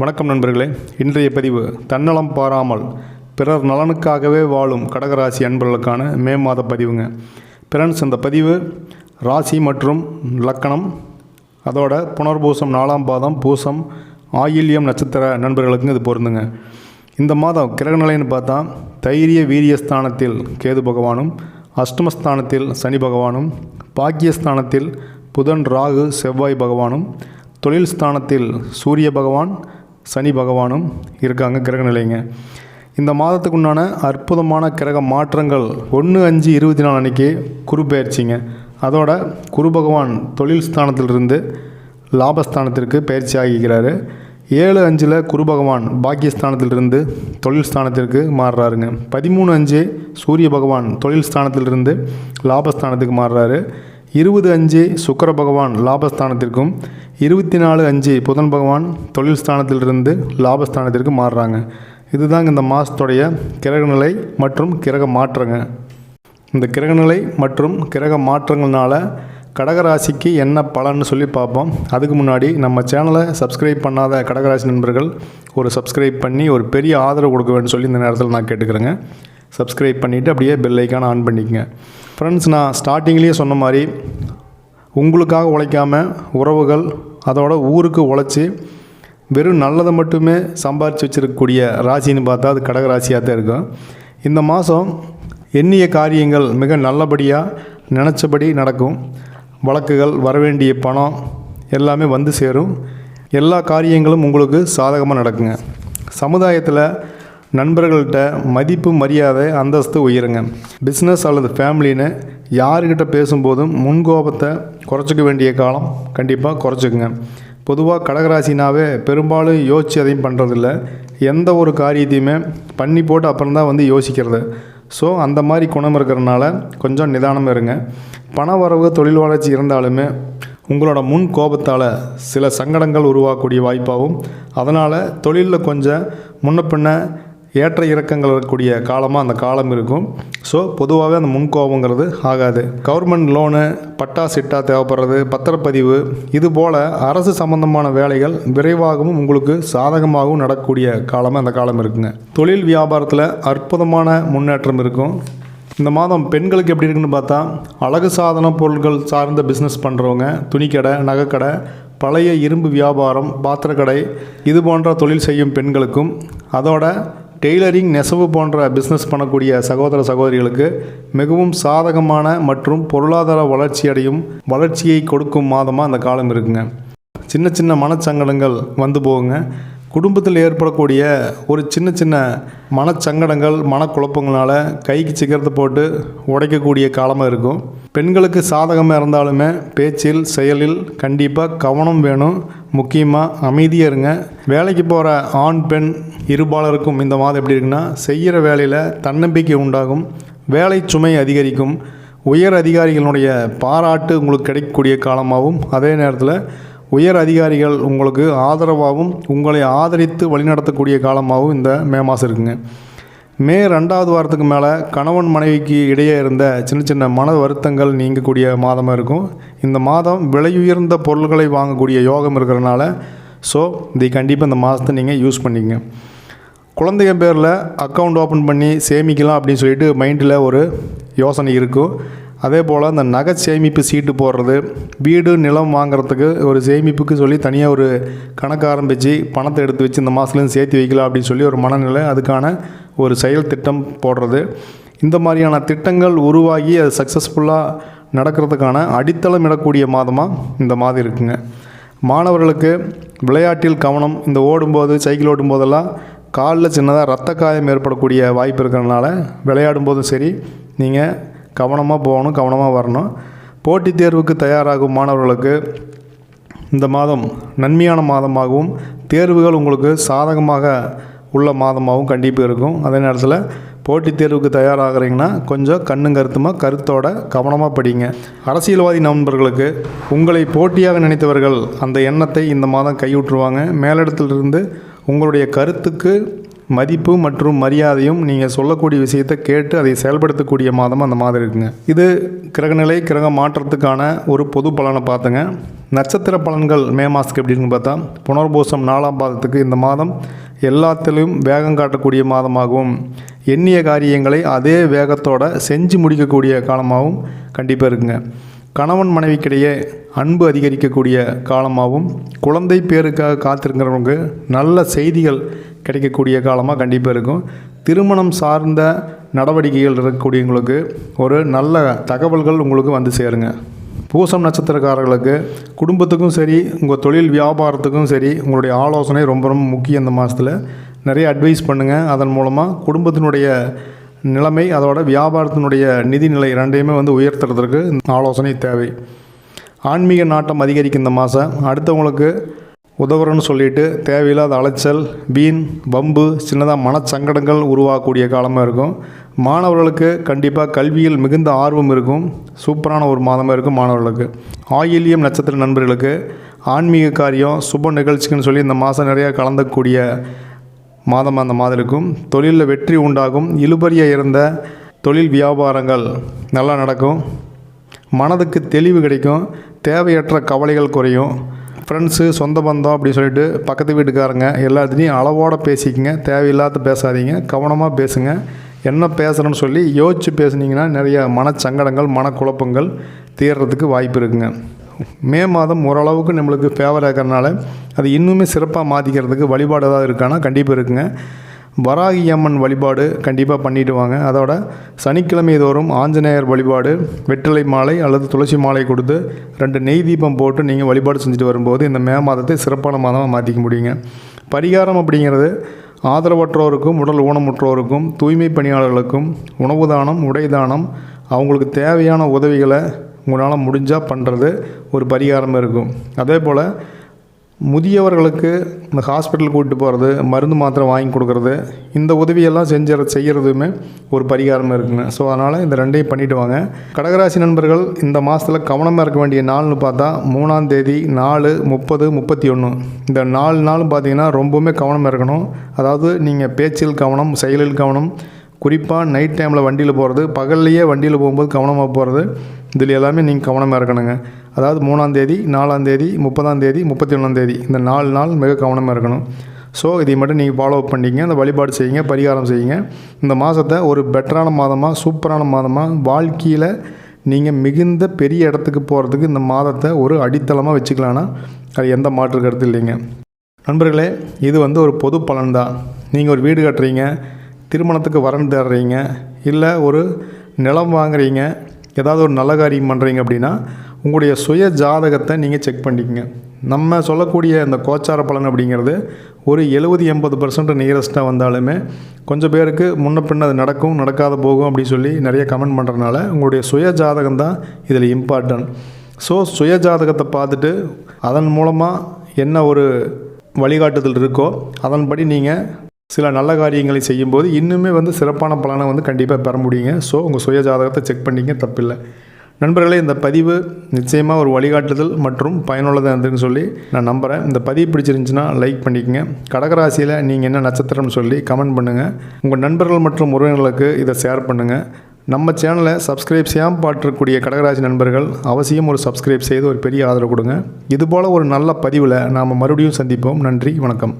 வணக்கம் நண்பர்களே. இன்றைய பதிவு தன்னலம் பாராமல் பிறர் நலனுக்காகவே வாழும் கடகராசி அன்பர்களுக்கான மே மாத பதிவுங்க. பிறன்ஸ் இந்த பதிவு ராசி மற்றும் லக்கணம் அதோட புனர்பூசம் நாலாம் பாதம் பூசம் ஆயில்யம் நட்சத்திர நண்பர்களுக்கும் இது பொருந்துங்க. இந்த மாதம் கிரகநிலைன்னு பார்த்தா தைரிய வீரியஸ்தானத்தில் கேது பகவானும் அஷ்டமஸ்தானத்தில் சனி பகவானும் பாக்கியஸ்தானத்தில் புதன் ராகு செவ்வாய் பகவானும் தொழில் ஸ்தானத்தில் சூரிய பகவான் சனி பகவானும் இருக்காங்க கிரக நிலைங்க. இந்த மாதத்துக்கு உண்டான அற்புதமான கிரக மாற்றங்கள் ஒன்று அஞ்சு இருபத்தி நாலு அன்றைக்கி குரு பயிற்சிங்க. அதோட குரு பகவான் தொழில் ஸ்தானத்திலிருந்து லாபஸ்தானத்திற்கு பயிற்சி ஆகிக்கிறாரு. ஏழு அஞ்சில் குரு பகவான் பாக்கியஸ்தானத்திலிருந்து தொழில் ஸ்தானத்திற்கு மாறுறாருங்க. பதிமூணு அஞ்சு சூரிய பகவான் தொழில் ஸ்தானத்திலிருந்து லாபஸ்தானத்துக்கு மாறுறாரு. இருபது அஞ்சு சுக்கர பகவான் லாபஸ்தானத்திற்கும் இருபத்தி நாலு அஞ்சு புதன் பகவான் தொழில் ஸ்தானத்திலிருந்து லாபஸ்தானத்திற்கு மாறுறாங்க. இதுதாங்க இந்த மாதத்துடைய கிரகநிலை மற்றும் கிரக மாற்றங்க. இந்த கிரகநிலை மற்றும் கிரக மாற்றங்கள்னால கடகராசிக்கு என்ன பலன்னு சொல்லி பார்ப்போம். அதுக்கு முன்னாடி நம்ம சேனலை சப்ஸ்கிரைப் பண்ணாத கடகராசி நண்பர்கள் ஒரு சப்ஸ்கிரைப் பண்ணி ஒரு பெரிய ஆதரவு கொடுக்க வேண்டும் சொல்லி இந்த நேரத்தில் நான் கேட்டுக்கிறேங்க. சப்ஸ்கிரைப் பண்ணிவிட்டு அப்படியே பெல்லைக்கான ஆன் பண்ணிக்கங்க. ஃப்ரெண்ட்ஸ் நான் ஸ்டார்டிங்லேயே சொன்ன மாதிரி உங்களுக்காக உழைக்காமல் உறவுகள் அதோட ஊருக்கு உழைச்சி வெறும் நல்லதை மட்டுமே சம்பாரித்து வச்சிருக்கக்கூடிய ராசின்னு பார்த்தா அது கடக ராசியாக தான் இருக்கும். இந்த மாதம் எண்ணிய காரியங்கள் மிக நல்லபடியாக நினச்சபடி நடக்கும். வழக்குகள் வரவேண்டிய பணம் எல்லாமே வந்து சேரும். எல்லா காரியங்களும் உங்களுக்கு சாதகமாக நடக்குங்க. சமுதாயத்தில் நண்பர்கள்கிட்ட மதிப்பு மரியாதை அந்தஸ்து உயருங்க. பிஸ்னஸ் அல்லது ஃபேமிலின்னு யாருக்கிட்ட பேசும்போதும் முன்கோபத்தை குறைச்சிக்க வேண்டிய காலம் கண்டிப்பாக குறைச்சிக்குங்க. பொதுவாக கடகராசினாவே பெரும்பாலும் யோசிச்சு எதையும் பண்ணுறதில்ல எந்த ஒரு காரியத்தையுமே பண்ணி போட்டு அப்புறம் தான் வந்து யோசிக்கிறது. ஸோ அந்த மாதிரி குணம் இருக்கிறனால கொஞ்சம் நிதானம் இருங்க. பண வரவு தொழில் வளர்ச்சி இருந்தாலுமே உங்களோட முன் கோபத்தால் சில சங்கடங்கள் உருவாகக்கூடிய வாய்ப்பாகவும் அதனால் தொழிலில் கொஞ்சம் முன்ன பின்ன ஏற்ற இறக்கங்கள் இருக்கக்கூடிய காலமாக அந்த காலம் இருக்கும். ஸோ பொதுவாகவே அந்த முன்கோபங்கிறது ஆகாது. கவர்மெண்ட் லோனு பட்டா சிட்டா தேவைப்படுறது பத்திரப்பதிவு இது போல் அரசு சம்பந்தமான வேலைகள் விரைவாகவும் உங்களுக்கு சாதகமாகவும் நடக்கக்கூடிய காலமாக அந்த காலம் இருக்குங்க. தொழில் வியாபாரத்தில் அற்புதமான முன்னேற்றம் இருக்கும். இந்த மாதம் பெண்களுக்கு எப்படி இருக்குன்னு பார்த்தா அழகு சாதன பொருட்கள் சார்ந்த பிஸ்னஸ் பண்ணுறவங்க துணிக்கடை நகைக்கடை பழைய இரும்பு வியாபாரம் பாத்திரக்கடை இது போன்ற தொழில் செய்யும் பெண்களுக்கும் அதோட டெய்லரிங் நெசவு போன்ற பிஸ்னஸ் பண்ணக்கூடிய சகோதர சகோதரிகளுக்கு மிகவும் சாதகமான மற்றும் பொருளாதார வளர்ச்சி அடையும் வளர்ச்சியை கொடுக்கும் மாதமாக அந்த காலம் இருக்குங்க. சின்ன சின்ன மனச்சங்கடங்கள் வந்து போகுங்க. குடும்பத்தில் ஏற்படக்கூடிய ஒரு சின்ன சின்ன மனச்சங்கடங்கள் மனக்குழப்பங்களால் கைக்கு சிக்கரத்தை போட்டு உடைக்கக்கூடிய காலமாக இருக்கும். பெண்களுக்கு சாதகமாக இருந்தாலுமே பேச்சில் செயலில் கண்டிப்பாக கவனம் வேணும். முக்கியமாக அமைதியாக இருங்க. வேலைக்கு போகிற ஆண் பெண் இருபாலருக்கும் இந்த மாதம் எப்படி இருக்குன்னா செய்கிற வேலையில் தன்னம்பிக்கை உண்டாகும். வேலை சுமை அதிகரிக்கும். உயர் அதிகாரிகளுடைய பாராட்டு உங்களுக்கு கிடைக்கக்கூடிய காலமாகவும் அதே நேரத்தில் உயர் அதிகாரிகள் உங்களுக்கு ஆதரவாகவும் உங்களை ஆதரித்து வழிநடத்தக்கூடிய காலமாகவும் இந்த மே மாதம் இருக்குங்க. மே ரெண்டாவது வாரத்துக்கு மேலே கணவன் மனைவிக்கு இடையே இருந்த சின்ன சின்ன மன வருத்தங்கள் நீங்கக்கூடிய மாதமாக இருக்கும். இந்த மாதம் விலையுயர்ந்த பொருள்களை வாங்கக்கூடிய யோகம் இருக்கிறனால ஸோ இதை கண்டிப்பாக இந்த மாதத்தை நீங்கள் யூஸ் பண்ணிக்கங்க. குழந்தைங்க பேரில் அக்கௌண்ட் ஓப்பன் பண்ணி சேமிக்கலாம் அப்படின்னு சொல்லிட்டு மைண்டில் ஒரு யோசனை இருக்கும். அதே போல் அந்த நகை சேமிப்பு சீட்டு போடுறது வீடு நிலம் வாங்குறதுக்கு ஒரு சேமிப்புக்கு சொல்லி தனியாக ஒரு கணக்கு ஆரம்பித்து பணத்தை எடுத்து வச்சு இந்த மாதத்துலேருந்து சேர்த்து வைக்கலாம் அப்படின்னு சொல்லி ஒரு மனநிலை அதுக்கான ஒரு செயல் திட்டம் போடுறது. இந்த மாதிரியான திட்டங்கள் உருவாகி அது சக்ஸஸ்ஃபுல்லாக நடக்கிறதுக்கான அடித்தளம் இடக்கூடிய மாதமாக இந்த மாதம் இருக்குங்க. மாணவர்களுக்கு விளையாட்டில் கவனம் இந்த ஓடும்போது சைக்கிள் ஓடும்போதெல்லாம் காலில் சின்னதாக ரத்த காயம் ஏற்படக்கூடிய வாய்ப்பு இருக்கிறதுனால விளையாடும் போதும் சரி நீங்கள் கவனமாக போகணும் கவனமாக வரணும். போட்டித் தேர்வுக்கு தயாராகும் மாணவர்களுக்கு இந்த மாதம் நன்மையான மாதமாகவும் தேர்வுகள் உங்களுக்கு சாதகமாக உள்ள மாதமாகவும் கண்டிப்பாக இருக்கும். அதே நேரத்தில் போட்டித் தேர்வுக்கு தயாராகிறீங்கன்னா கொஞ்சம் கண்ணும் கருத்துமாக கருத்தோட கவனமாக படிங்க. அரசியல்வாதி நண்பர்களுக்கு உங்களை போட்டியாக நினைத்தவர்கள் அந்த எண்ணத்தை இந்த மாதம் கைவிட்டுருவாங்க மேலிடத்திலிருந்து உங்களுடைய கருத்துக்கு மதிப்பு மற்றும் மரியாதையும் நீங்கள் சொல்லக்கூடிய விஷயத்தை கேட்டு அதை செயல்படுத்தக்கூடிய மாதம் அந்த மாதம் இருக்குங்க. இது கிரகநிலை கிரக மாற்றத்துக்கான ஒரு பொது பலனை பார்த்துங்க. நட்சத்திர பலன்கள் மே மாதத்துக்கு எப்படின்னு பார்த்தா புனர்பூசம் நாலாம் பாதத்துக்கு இந்த மாதம் எல்லாத்திலும் வேகம் காட்டக்கூடிய மாதமாகவும் எண்ணிய காரியங்களை அதே வேகத்தோடு செஞ்சு முடிக்கக்கூடிய காலமாகவும் கண்டிப்பாக இருக்குங்க. கணவன் மனைவிக்கிடையே அன்பு அதிகரிக்கக்கூடிய காலமாகவும் குழந்தை பேருக்காக காத்திருக்கிறவங்க நல்ல செய்திகள் கிடைக்கக்கூடிய காலமாக கண்டிப்பாக இருக்கும். திருமணம் சார்ந்த நடவடிக்கைகள் இருக்கக்கூடியவங்களுக்கு ஒரு நல்ல தகவல்கள் உங்களுக்கு வந்து சேருங்க. பூசம் நட்சத்திரக்காரர்களுக்கு குடும்பத்துக்கும் சரி உங்கள் தொழில் வியாபாரத்துக்கும் சரி உங்களுடைய ஆலோசனை ரொம்ப ரொம்ப முக்கியம் இந்த மாதத்தில் நிறைய அட்வைஸ் பண்ணுங்கள் அதன் மூலமாக குடும்பத்தினுடைய நிலைமை அதோட வியாபாரத்தினுடைய நிதிநிலை ரெண்டையுமே வந்து உயர்த்துறதுக்கு ஆலோசனை தேவை. ஆன்மீக நாட்டம் அதிகரிக்கும் இந்த மாதம் அடுத்தவங்களுக்கு உதவுறன்னு சொல்லிட்டு தேவையில்லாத அலைச்சல் வீண் வம்பு சின்னதாக மனச்சங்கடங்கள் உருவாகக்கூடிய காலமாக இருக்கும். மாணவர்களுக்கு கண்டிப்பாக கல்வியில் மிகுந்த ஆர்வம் இருக்கும். சூப்பரான ஒரு மாதமாக இருக்கும் மாணவர்களுக்கு. ஆயில்யம் நட்சத்திர நண்பர்களுக்கு ஆன்மீக காரியம் சுப நிகழ்ச்சிக்குன்னு சொல்லி இந்த மாதம் நிறையா கலந்தக்கூடிய மாதம் அந்த மாதம் இருக்கும். தொழிலில் வெற்றி உண்டாகும். இழுபறியாக இருந்த தொழில் வியாபாரங்கள் நல்லா நடக்கும். மனதுக்கு தெளிவு கிடைக்கும். தேவையற்ற கவலைகள் குறையும். ஃப்ரெண்ட்ஸு சொந்த பந்தம் அப்படி சொல்லிட்டு பக்கத்து வீட்டுக்காரங்க எல்லாத்துலேயும் அளவோடு பேசிக்கங்க தேவையில்லாத பேசாதீங்க கவனமாக பேசுங்க. என்ன பேசுகிறேன்னு சொல்லி யோசித்து பேசுனீங்கன்னா நிறைய மனச்சங்கடங்கள் மனக்குழப்பங்கள் தீர்றதுக்கு வாய்ப்பு இருக்குங்க. மே மாதம் ஓரளவுக்கு நம்மளுக்கு ஃபேவராக இருக்கிறனால அது இன்னுமே சிறப்பாக மாற்றிக்கிறதுக்கு வழிபாடு ஏதாவது இருக்கான்னா கண்டிப்பாக இருக்குங்க. வராகி அம்மன் வழிபாடு கண்டிப்பாக பண்ணிட்டு வாங்க. அதோட சனிக்கிழமை தோறும் ஆஞ்சநேயர் வழிபாடு வெற்றிலை மாலை அல்லது துளசி மாலை கொடுத்து ரெண்டு நெய் தீபம் போட்டு நீங்கள் வழிபாடு செஞ்சுட்டு வரும்போது இந்த மே மாதத்தை சிறப்பான மாதமாக மாற்றிக்க முடியுங்க. பரிகாரம் அப்படிங்கிறது ஆதரவற்றோருக்கும் உடல் ஊனமுற்றோருக்கும் தூய்மை பணியாளர்களுக்கும் உணவு தானம் உடை தானம் அவங்களுக்கு தேவையான உதவிகளை உங்களால் முடிஞ்சால் பண்ணுறது ஒரு பரிகாரம் இருக்கும். அதே போல் முதியவர்களுக்கு இந்த ஹாஸ்பிட்டல் கூப்பிட்டு போகிறது மருந்து மாத்திரை வாங்கி கொடுக்குறது இந்த உதவியெல்லாம் செஞ்ச செய்கிறதுமே ஒரு பரிகாரமாக இருக்குங்க. ஸோ அதனால் இந்த ரெண்டையும் பண்ணிட்டு வாங்க. கடகராசி நண்பர்கள் இந்த மாதத்தில் கவனமாக இருக்க வேண்டிய நாள்னு பார்த்தா மூணாம் தேதி நாலு முப்பது முப்பத்தி ஒன்று இந்த நாலு நாளும் பார்த்திங்கன்னா ரொம்பவுமே கவனமாக இருக்கணும். அதாவது நீங்கள் பேச்சில் கவனம் செயலில் கவனம் குறிப்பாக நைட் டைமில் வண்டியில் போகிறது பகல்லையே வண்டியில் போகும்போது கவனமாக போகிறது இதில் எல்லாமே நீங்கள் கவனமாக இருக்கணுங்க. அதாவது மூணாந்தேதி நாலாந்தேதி முப்பதாந்தேதி முப்பத்தி ஒன்றாந்தேதி இந்த நாலு நாள் மிக கவனமாக இருக்கணும். ஸோ இதை மட்டும் நீங்கள் ஃபாலோ அப் பண்ணிங்க அந்த வழிபாடு செய்யுங்க பரிகாரம் செய்யுங்க. இந்த மாதத்தை ஒரு பெட்டரான மாதமாக சூப்பரான மாதமாக வாழ்க்கையில் நீங்கள் மிகுந்த பெரிய இடத்துக்கு போகிறதுக்கு இந்த மாதத்தை ஒரு அடித்தளமாக வச்சுக்கலான்னா அது எந்த மாற்று கருத்து இல்லைங்க. நண்பர்களே இது வந்து ஒரு பொது பலன் தான் நீங்கள் ஒரு வீடு கட்டுறீங்க திருமணத்துக்கு வரன் தேடுறீங்க இல்லை ஒரு நிலம் வாங்குறீங்க ஏதாவது ஒரு நல்ல காரியம் பண்ணுறீங்க அப்படின்னா உங்களுடைய சுய ஜாதகத்தை நீங்கள் செக் பண்ணிக்கங்க. நம்ம சொல்லக்கூடிய இந்த கோச்சார பலன் அப்படிங்கிறது ஒரு எழுபது எண்பது பர்சன்ட் நியரஸ்ட்டாக வந்தாலுமே கொஞ்சம் பேருக்கு முன்ன பின்ன அது நடக்கும் நடக்காத போகும் அப்படின்னு சொல்லி நிறைய கமெண்ட் பண்ணுறதுனால உங்களுடைய சுய ஜாதகம் தான் இதில் இம்பார்ட்டன்ட் ஸோ சுய ஜாதகத்தை பார்த்துட்டு அதன் மூலமாக என்ன ஒரு வழிகாட்டுதல் இருக்கோ அதன்படி நீங்கள் சில நல்ல காரியங்களை செய்யும்போது இன்னுமே வந்து சிறப்பான பலனை வந்து கண்டிப்பாக பெற முடியுங்க. ஸோ உங்கள் சுய ஜாதகத்தை செக் பண்ணிங்க தப்பில்லை. நண்பர்களே இந்த பதிவு நிச்சயமாக ஒரு வழிகாட்டுதல் மற்றும் பயனுள்ளதாக இருந்துன்னு சொல்லி நான் நம்புகிறேன் இந்த பதிவு பிடிச்சிருந்துச்சுன்னா லைக் பண்ணிக்கங்க. கடகராசியில் நீங்கள் என்ன நட்சத்திரம்னு சொல்லி கமெண்ட் பண்ணுங்கள் உங்கள் நண்பர்கள் மற்றும் உறவினர்களுக்கு இதை ஷேர் பண்ணுங்கள் நம்ம சேனலை சப்ஸ்கிரைப் செய்யாமல் பாட்டிருக்கக்கூடிய கடகராசி நண்பர்கள் அவசியம் ஒரு சப்ஸ்கிரைப் செய்து ஒரு பெரிய ஆதரவு கொடுங்க. இதுபோல் ஒரு நல்ல பதிவில் நாம் மறுபடியும் சந்திப்போம். நன்றி வணக்கம்.